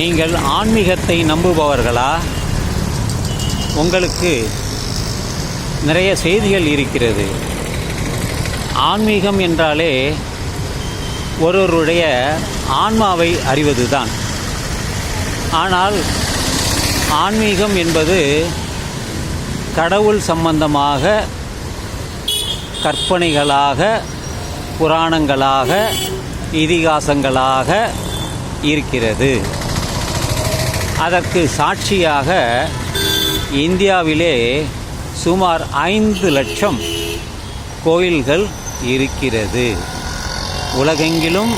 நீங்கள் ஆன்மீகத்தை நம்புபவர்களா? உங்களுக்கு நிறைய செய்திகள் இருக்கிறது. ஆன்மீகம் என்றாலே ஒருவருடைய ஆன்மாவை அறிவதுதான். ஆனால் ஆன்மீகம் என்பது கடவுள் சம்பந்தமாக கற்பனைகளாக புராணங்களாக இதிகாசங்களாக இருக்கிறது. அதற்கு சாட்சியாக இந்தியாவிலே சுமார் ஐந்து லட்சம் கோயில்கள் இருக்கிறது. உலகெங்கிலும்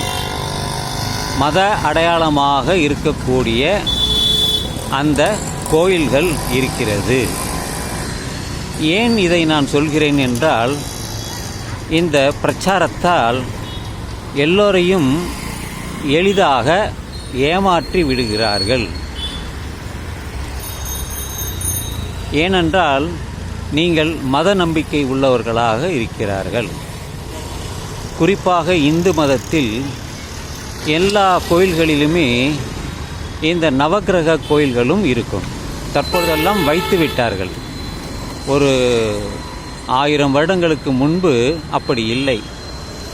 மத அடையாளமாக இருக்கக்கூடிய அந்த கோயில்கள் இருக்கிறது. ஏன் இதை நான் சொல்கிறேன் என்றால் இந்த பிரச்சாரத்தால் எல்லோரையும் எளிதாக ஏமாற்றி விடுகிறார்கள். ஏனென்றால் நீங்கள் மத நம்பிக்கை உள்ளவர்களாக இருக்கிறார்கள். குறிப்பாக இந்து மதத்தில் எல்லா கோயில்களிலுமே இந்த நவக்கிரக கோயில்களும் இருக்கும். தற்பொழுதெல்லாம் வைத்து விட்டார்கள். ஒரு ஆயிரம் வருடங்களுக்கு முன்பு அப்படி இல்லை.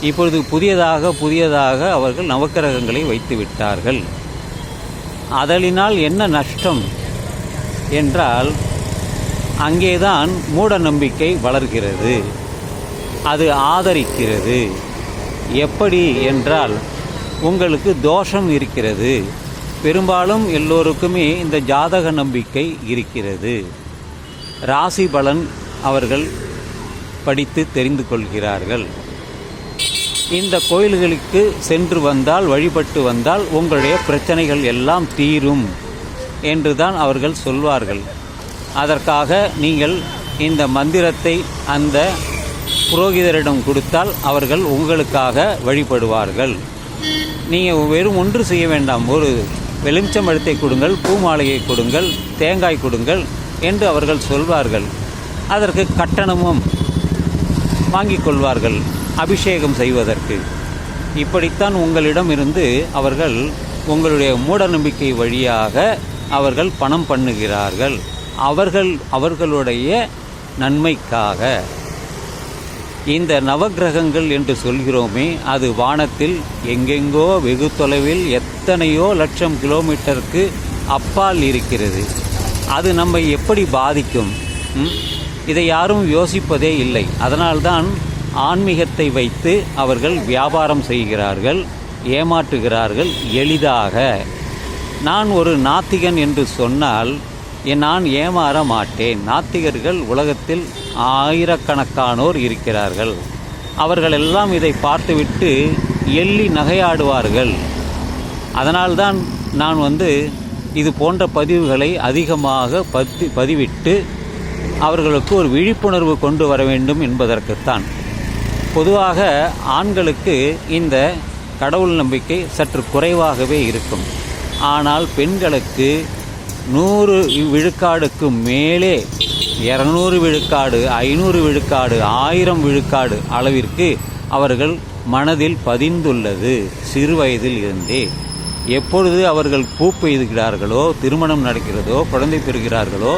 இப்பொழுது புதியதாக புதியதாக அவர்கள் நவக்கிரகங்களை வைத்து விட்டார்கள். அதலினால் என்ன நஷ்டம்? என்றால் அங்கேதான் மூட நம்பிக்கை வளர்கிறது. அது ஆதரிக்கிறது. எப்படி என்றால் உங்களுக்கு தோஷம் இருக்கிறது. பெரும்பாலும் எல்லோருக்குமே இந்த ஜாதக நம்பிக்கை இருக்கிறது. ராசி பலன் அவர்கள் படித்து தெரிந்து கொள்கிறார்கள். இந்த கோயில்களுக்கு சென்று வந்தால் வழிபட்டு வந்தால் உங்களுடைய பிரச்சனைகள் எல்லாம் தீரும் என்றுதான் அவர்கள் சொல்வார்கள். அதற்காக நீங்கள் இந்த மந்திரத்தை அந்த புரோகிதரிடம் கொடுத்தால் அவர்கள் உங்களுக்காக வழிபடுவார்கள். நீங்கள் வெறும் ஒன்று செய்ய வேண்டாம். ஒரு வெளிச்சம்பழத்தை கொடுங்கள் பூ மாலையை கொடுங்கள் தேங்காய் கொடுங்கள் என்று அவர்கள் சொல்வார்கள். அதற்கு கட்டணமும் வாங்கிக் கொள்வார்கள் அபிஷேகம் செய்வதற்கு. இப்படித்தான் உங்களிடம் இருந்து அவர்கள் உங்களுடைய மூட நம்பிக்கை வழியாக அவர்கள் பணம் பண்ணுகிறார்கள். அவர்கள் அவர்களுடைய நன்மைக்காக. இந்த நவக்கிரகங்கள் என்று சொல்கிறோமே அது வானத்தில் எங்கெங்கோ வெகு தொலைவில் எத்தனையோ லட்சம் கிலோமீட்டருக்கு அப்பால் இருக்கிறது. அது நம்மை எப்படி பாதிக்கும்? இதை யாரும் யோசிப்பதே இல்லை. அதனால்தான் ஆன்மீகத்தை வைத்து அவர்கள் வியாபாரம் செய்கிறார்கள் ஏமாற்றுகிறார்கள் எளிதாக. நான் ஒரு நாத்திகன் என்று சொன்னால் நான் ஏமாற மாட்டேன். நாத்திகர்கள் உலகத்தில் ஆயிரக்கணக்கானோர் இருக்கிறார்கள். அவர்களெல்லாம் இதை பார்த்துவிட்டு எள்ளி நகையாடுவார்கள். அதனால்தான் நான் வந்து இது போன்ற பதிவுகளை அதிகமாக பதி பதிவிட்டு அவர்களுக்கு ஒரு விழிப்புணர்வு கொண்டு வர வேண்டும் என்பதற்குத்தான். பொதுவாக ஆண்களுக்கு இந்த கடவுள் நம்பிக்கை சற்று குறைவாகவே இருக்கும். ஆனால் பெண்களுக்கு நூறு விழுக்காடுக்கு மேலே இரநூறு விழுக்காடு ஐநூறு விழுக்காடு ஆயிரம் விழுக்காடு அளவிற்கு அவர்கள் மனதில் பதிந்துள்ளது. சிறு வயதில் இருந்தே. எப்பொழுது அவர்கள் பூ பெய்துகிறார்களோ திருமணம் நடக்கிறதோ குழந்தை பெறுகிறார்களோ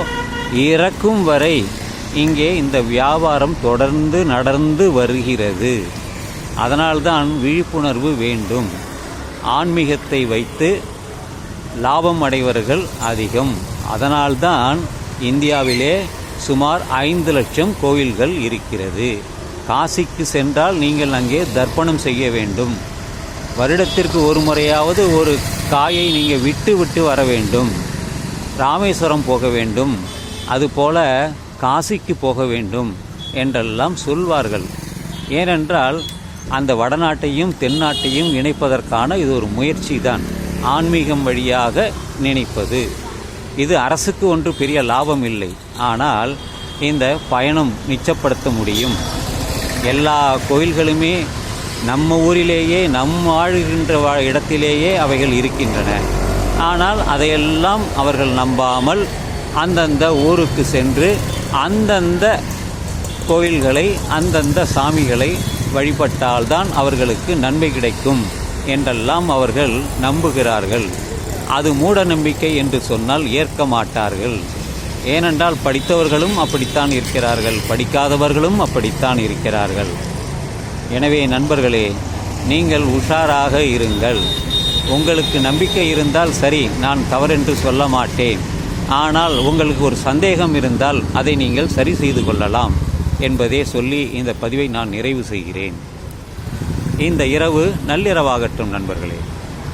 இறக்கும் வரை இங்கே இந்த வியாபாரம் தொடர்ந்து நடந்து வருகிறது. அதனால்தான் விழிப்புணர்வு வேண்டும். ஆன்மீகத்தை வைத்து லாபம் அடைவர்கள் அதிகம். அதனால்தான் இந்தியாவிலே சுமார் ஐந்து லட்சம் கோயில்கள் இருக்கிறது. காசிக்கு சென்றால் நீங்கள் அங்கே தர்ப்பணம் செய்ய வேண்டும். வருடத்திற்கு ஒரு முறையாவது ஒரு காயை நீங்கள் விட்டு விட்டு வர வேண்டும். ராமேஸ்வரம் போக வேண்டும். அதுபோல காசிக்கு போக வேண்டும் என்றெல்லாம் சொல்வார்கள். ஏனென்றால் அந்த வடநாட்டையும் தென்னாட்டையும் இணைப்பதற்கான இது ஒரு முயற்சி தான் ஆன்மீகம் வழியாக நினைப்பது. இது அரசுக்கு ஒன்று பெரிய லாபம் இல்லை. ஆனால் இந்த பயணம் மிச்சப்படுத்த முடியும். எல்லா கோயில்களுமே நம்ம ஊரிலேயே நம் ஆளுகின்ற இடத்திலேயே அவைகள் இருக்கின்றன. ஆனால் அதையெல்லாம் அவர்கள் நம்பாமல் அந்தந்த ஊருக்கு சென்று அந்தந்த கோயில்களை அந்தந்த சாமிகளை வழிபட்டால்தான் அவர்களுக்கு நன்மை கிடைக்கும். என்றெல்லாம் அவர்கள் நம்புகிறார்கள். அது மூட நம்பிக்கை என்று சொன்னால் ஏற்க மாட்டார்கள். ஏனென்றால் படித்தவர்களும் அப்படித்தான் இருக்கிறார்கள். படிக்காதவர்களும் அப்படித்தான் இருக்கிறார்கள். எனவே நண்பர்களே நீங்கள் உஷாராக இருங்கள். உங்களுக்கு நம்பிக்கை இருந்தால் சரி நான் தவறென்று சொல்ல மாட்டேன். ஆனால் உங்களுக்கு ஒரு சந்தேகம் இருந்தால் அதை நீங்கள் சரி செய்து கொள்ளலாம் என்பதே சொல்லி இந்த பதிவை நான் நிறைவு செய்கிறேன். இந்த இரவு நள்ளிரவாகட்டும் நண்பர்களே.